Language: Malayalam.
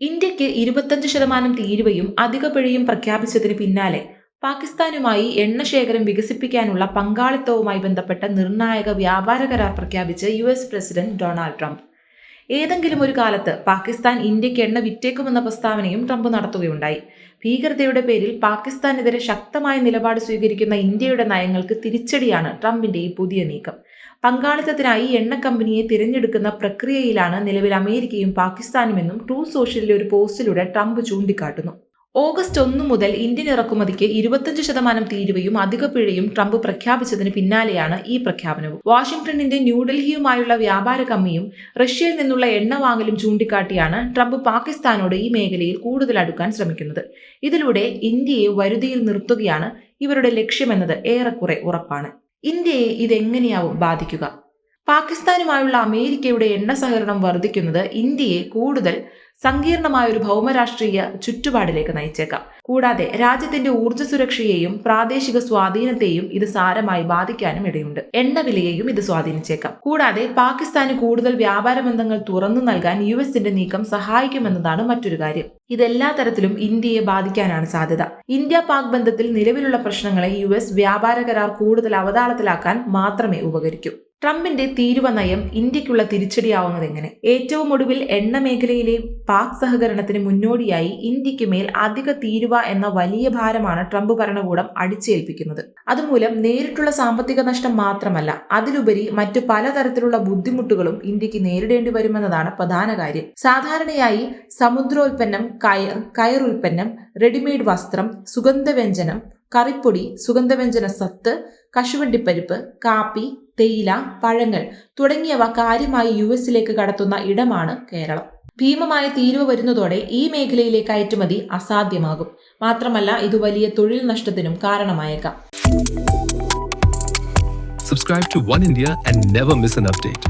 ഇന്ത്യയ്ക്ക് ഇരുപത്തഞ്ച് ശതമാനം തീരുവയും അധിക പിഴയും പ്രഖ്യാപിച്ചതിന് പിന്നാലെ പാകിസ്ഥാനുമായി എണ്ണ ശേഖരം വികസിപ്പിക്കാനുള്ള പങ്കാളിത്തവുമായി ബന്ധപ്പെട്ട നിർണായക വ്യാപാര കരാർ പ്രഖ്യാപിച്ച് U S president Donald Trump. ഏതെങ്കിലും ഒരു കാലത്ത് പാകിസ്ഥാൻ ഇന്ത്യയ്ക്ക് എണ്ണ വിറ്റേക്കുമെന്ന പ്രസ്താവനയും ട്രംപ് നടത്തുകയുണ്ടായി. ഭീകരതയുടെ പേരിൽ പാകിസ്ഥാനെതിരെ ശക്തമായ നിലപാട് സ്വീകരിക്കുന്ന ഇന്ത്യയുടെ നയങ്ങൾക്ക് തിരിച്ചടിയാണ് ട്രംപിന്റെ ഈ പുതിയ നീക്കം. പങ്കാളിത്തത്തിനായി എണ്ണ കമ്പനിയെ തിരഞ്ഞെടുക്കുന്ന പ്രക്രിയയിലാണ് നിലവിൽ അമേരിക്കയും പാകിസ്ഥാനുമെന്നും ട്രൂ സോഷ്യലിലെ ഒരു പോസ്റ്റിലൂടെ ട്രംപ് ചൂണ്ടിക്കാട്ടുന്നു. ഓഗസ്റ്റ് ഒന്ന് മുതൽ ഇന്ത്യൻ ഇറക്കുമതിക്ക് ഇരുപത്തഞ്ച് ശതമാനം തീരുവയും അധിക പിഴയും ട്രംപ് പ്രഖ്യാപിച്ചതിന് പിന്നാലെയാണ് ഈ പ്രഖ്യാപനവും. വാഷിംഗ്ടണിന്റെ ന്യൂഡൽഹിയുമായുള്ള വ്യാപാര കമ്മിയും റഷ്യയിൽ നിന്നുള്ള എണ്ണ വാങ്ങലും ചൂണ്ടിക്കാട്ടിയാണ് ട്രംപ് പാകിസ്ഥാനോട് ഈ മേഖലയിൽ കൂടുതൽ അടുക്കാൻ ശ്രമിക്കുന്നത്. ഇതിലൂടെ ഇന്ത്യയെ വരുതിയിൽ നിർത്തുകയാണ് ഇവരുടെ ലക്ഷ്യമെന്നത് ഏറെക്കുറെ ഉറപ്പാണ്. ഇന്ത്യയെ ഇതെങ്ങനെയാവും ബാധിക്കുക? പാകിസ്ഥാനുമായുള്ള അമേരിക്കയുടെ എണ്ണ സഹകരണം വർദ്ധിക്കുന്നത് ഇന്ത്യയെ കൂടുതൽ സങ്കീർണമായ ഒരു ഭൗമരാഷ്ട്രീയ ചുറ്റുപാടിലേക്ക് നയിച്ചേക്കാം. കൂടാതെ രാജ്യത്തിന്റെ ഊർജ സുരക്ഷയെയും പ്രാദേശിക സ്വാധീനത്തെയും ഇത് സാരമായി ബാധിക്കാനും ഇടയുണ്ട്. എണ്ണവിലയെയും ഇത് സ്വാധീനിച്ചേക്കാം. കൂടാതെ പാകിസ്ഥാന് കൂടുതൽ വ്യാപാര ബന്ധങ്ങൾ തുറന്നു നൽകാൻ യു എസിന്റെ നീക്കം സഹായിക്കുമെന്നതാണ് മറ്റൊരു കാര്യം. ഇതെല്ലാ തരത്തിലും ഇന്ത്യയെ ബാധിക്കാനാണ് സാധ്യത. ഇന്ത്യ പാക് ബന്ധത്തിൽ നിലവിലുള്ള പ്രശ്നങ്ങളെ യു എസ് വ്യാപാര കരാർ കൂടുതൽ അവതാളത്തിലാക്കാൻ മാത്രമേ ഉപകരിക്കൂ. ട്രംപിന്റെ തീരുവ നയം ഇന്ത്യക്കുള്ള തിരിച്ചടിയാവുന്നതെങ്ങനെ? ഏറ്റവും ഒടുവിൽ എണ്ണ മേഖലയിലെ പാക് സഹകരണത്തിന് മുന്നോടിയായി ഇന്ത്യയ്ക്ക് മേൽ അധിക തീരുവ എന്ന വലിയ ഭാരമാണ് ട്രംപ് ഭരണകൂടം അടിച്ചേൽപ്പിക്കുന്നത്. അതുമൂലം നേരിട്ടുള്ള സാമ്പത്തിക നഷ്ടം മാത്രമല്ല അതിലുപരി മറ്റു പലതരത്തിലുള്ള ബുദ്ധിമുട്ടുകളും ഇന്ത്യയ്ക്ക് നേരിടേണ്ടി വരുമെന്നതാണ് പ്രധാന കാര്യം. സാധാരണയായി സമുദ്രോൽപ്പന്നം കയർ ഉൽപ്പന്നം റെഡിമെയ്ഡ് വസ്ത്രം സുഗന്ധവ്യഞ്ജനം കറിപ്പൊടി സുഗന്ധവ്യഞ്ജന സത്ത് കശുവണ്ടിപ്പരിപ്പ് കാപ്പി തേയില പഴങ്ങൾ തുടങ്ങിയവ കാര്യമായി യു എസിലേക്ക് കടത്തുന്ന ഇടമാണ് കേരളം. ഭീമമായ തീരുവ വരുന്നതോടെ ഈ മേഖലയിലെ കയറ്റുമതി അസാധ്യമാകും. മാത്രമല്ല ഇത് വലിയ തൊഴിൽ നഷ്ടത്തിനും കാരണമായേക്കാം. Subscribe to One India and never miss an update.